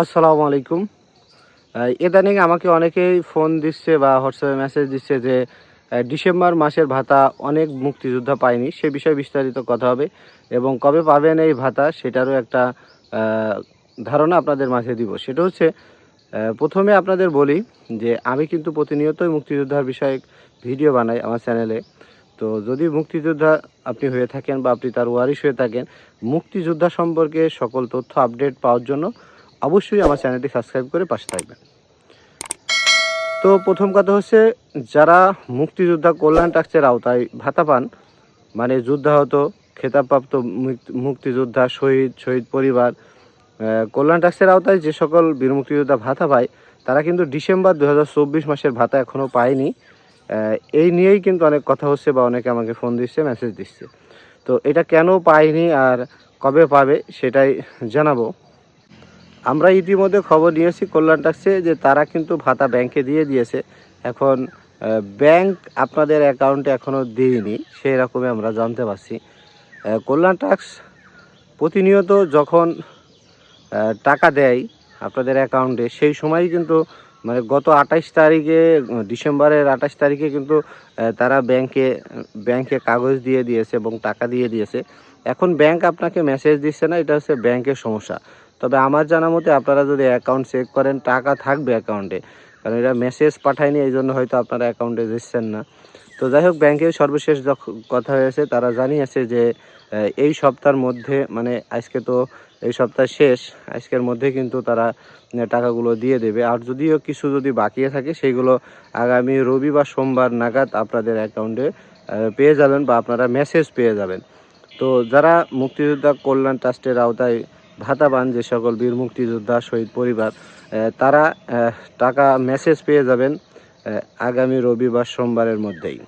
আসসালামু আলাইকুম। ইদানিং আমাকে অনেকেই ফোন দিচ্ছে বা হোয়াটসঅ্যাপে মেসেজ দিচ্ছে যে ডিসেম্বর মাসের ভাতা অনেক মুক্তিযোদ্ধা পায়নি, সে বিষয়ে বিস্তারিত কথা হবে এবং কবে পাবেন এই ভাতা সেটারও একটা ধারণা আপনাদের মাঝে দিব। সেটা হচ্ছে প্রথমে আপনাদের বলি যে, আমি কিন্তু প্রতিনিয়তই মুক্তিযোদ্ধার বিষয়ে ভিডিও বানাই আমার চ্যানেলে তো যদি মুক্তিযোদ্ধা আপনি হয়ে থাকেন বা আপনি তার ওয়ারিশ হয়ে থাকেন, মুক্তিযোদ্ধা সম্পর্কে সকল তথ্য আপডেট পাওয়ার জন্য অবশ্যই আমার চ্যানেলটি সাবস্ক্রাইব করে পাশে থাকবেন। তো প্রথম কথা হচ্ছে, যারা মুক্তিযোদ্ধা কল্যাণ ট্যাক্সের আওতায় ভাতা পান মানে যুদ্ধাহত, খেতাবপ্রাপ্ত মুক্তিযোদ্ধা, শহীদ শহীদ পরিবার কল্যাণ ট্যাক্সের আওতায় যে সকল বীর মুক্তিযোদ্ধা ভাতা পায়, তারা কিন্তু ডিসেম্বর দু হাজার চব্বিশ মাসের ভাতা এখনও পায়নি। এই নিয়েই কিন্তু অনেক কথা হচ্ছে বা অনেকে আমাকে ফোন দিচ্ছে মেসেজ দিচ্ছে। তো এটা কেন পায়নি আর কবে পাবে, সেটাই জানাব। আমরা ইতিমধ্যে খবর নিয়েছি কল্যাণ ট্যাক্সে যে তারা কিন্তু ভাতা ব্যাংকে দিয়ে দিয়েছে। এখন ব্যাংক আপনাদের অ্যাকাউন্টে এখনও দিইনি সেই রকমই আমরা জানতে পারছি। কল্যাণ ট্যাক্স প্রতিনিয়ত যখন টাকা দেয় আপনাদের অ্যাকাউন্টে সেই সময়ই কিন্তু মানে গত আঠাশ তারিখে, ডিসেম্বরের আঠাশ তারিখে কিন্তু তারা ব্যাংকে ব্যাংকে কাগজ দিয়ে দিয়েছে এবং টাকা দিয়ে দিয়েছে। এখন ব্যাংক আপনাকে মেসেজ দিচ্ছে না, এটা হচ্ছে ব্যাংকের সমস্যা। তবে আমার জানা মতে আপনারা যদি অ্যাকাউন্ট চেক করেন, টাকা থাকবে অ্যাকাউন্টে কারণ এটা মেসেজ পাঠায়নি, এই জন্য হয়তো আপনারা অ্যাকাউন্টে দিচ্ছেন না। তো যাই হোক ব্যাংকের সর্বশেষ কথা হয়েছে, তারা জানিয়েছে যে এই সপ্তাহের মধ্যে মানে আজকে তো এই সপ্তাহ শেষ, আজকের মধ্যে কিন্তু তারা টাকাগুলো দিয়ে দেবে। আর যদিও কিছু যদি বাকি থাকে সেইগুলো আগামী রবি বা সোমবার নাগাদ আপনাদের অ্যাকাউন্টে পেয়ে যাবেন বা আপনারা মেসেজ পেয়ে যাবেন। তো যারা মুক্তিযোদ্ধা কল্যাণ ট্রাস্টের আওতায় ভাতা পান যে সকল বীর মুক্তিযোদ্ধা, শহীদ পরিবার তারা টাকা মেসেজ পেয়ে যাবেন আগামী রবিবার সোমবারের মধ্যেই।